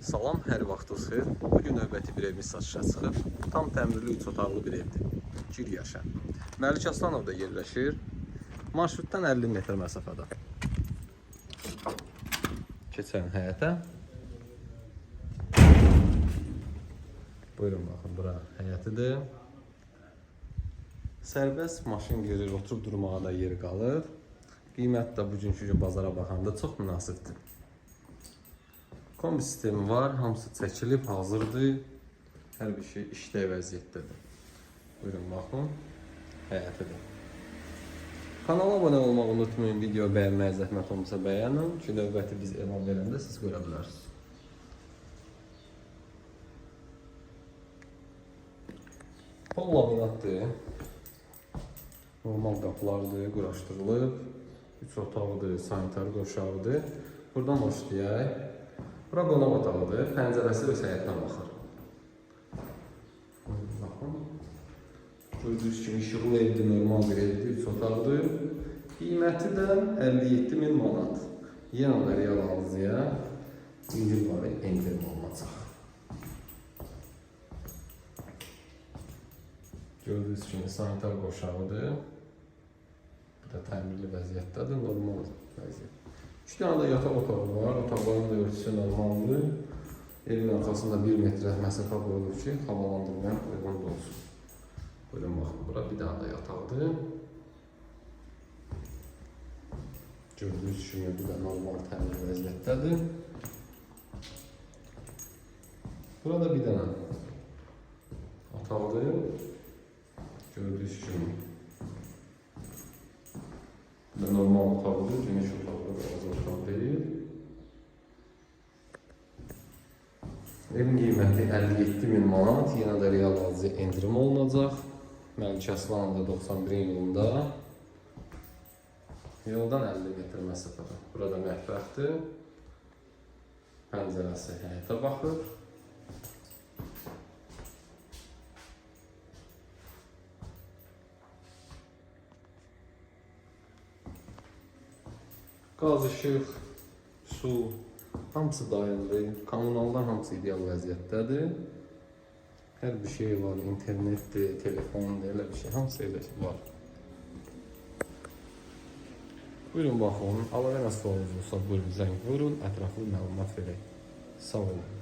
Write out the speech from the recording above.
Salam, hər vaxtınız xeyir. Bu növbəti bir evimiz satışa çıxıb. Tam təmirli 3 otaqlı bir evdir. Gür yaşa. Məlik Aslanovda yerləşir. Marşrutdan 50 metr məsafədə. Keçən həyətə. Buyurun baxın, bura həyətidir. Sərbəst maşın girir, oturub durmağa da yer qalır. Qiymət də bugünkü gün bazara baxanda çox münasibdir. Kombi sistemi var, hamısı çəkilib, hazırdır. Hər bir şey işləyə vəziyyətdədir. Buyurun baxın, həyətidir. Kanala abunə olmağı unutmayın, video bəyənməyə zəhmət olmasa bəyənin ki, növbəti biz elan verəndə siz görə bilərsiniz. Pol laminatdır. Normal qapılardır, quraşdırılıb. Üç otaqdır, sanitar qoşağıdır. Buradan başlayaq. Bura qonaq otağıdır. Pəncərəsi öz həyətdən baxır. Baxın. Gördüyünüz kimi işıqlı evdir, normal bir evdir, üç otaqdır. Qiyməti də 57 min manat. Yenə də real alıcıya indirim var, indirim olacaq. Gördüyünüz kimi sanitar qoşağıdır. Bu da təmirli vəziyyətdədir, normal vəziyyət. İki dənə də yataq otağı var, otaqların da örtüsü normaldır. Evin arxasında 1 metrə məsafə qoyulur ki, havalandırmaya uyğun da olsun. Buyurun baxın, bura bir dənə də yataqdır. Gördüyünüz kimi bu da normal təmir vəziyyətdədir. Burada bir dənə otaqdır. Gördüyünüz kimi. Da normal otaqdır, geniş otaqdır, az otaq deyil. Evin qiyməti 57 min manat, yenə də real alıcı endirim olunacaq. Məlik Aslanov da 91 yılında. Yoldan 50 metr məsafədə. Burada mətbəxdir. Pəncərəsi həyətə baxır. Qaz, işıq, su, hamısı dayanır. Kommunallar hamısı ideal vəziyyətdədir. Hər bir şey var, internetdir, telefondur, elə bir şey, hamısı elə var. Buyurun baxın, əlavə nə sualınız olsa buyurun zəng vurun, ətraflı məlumat verək. Sağ olun.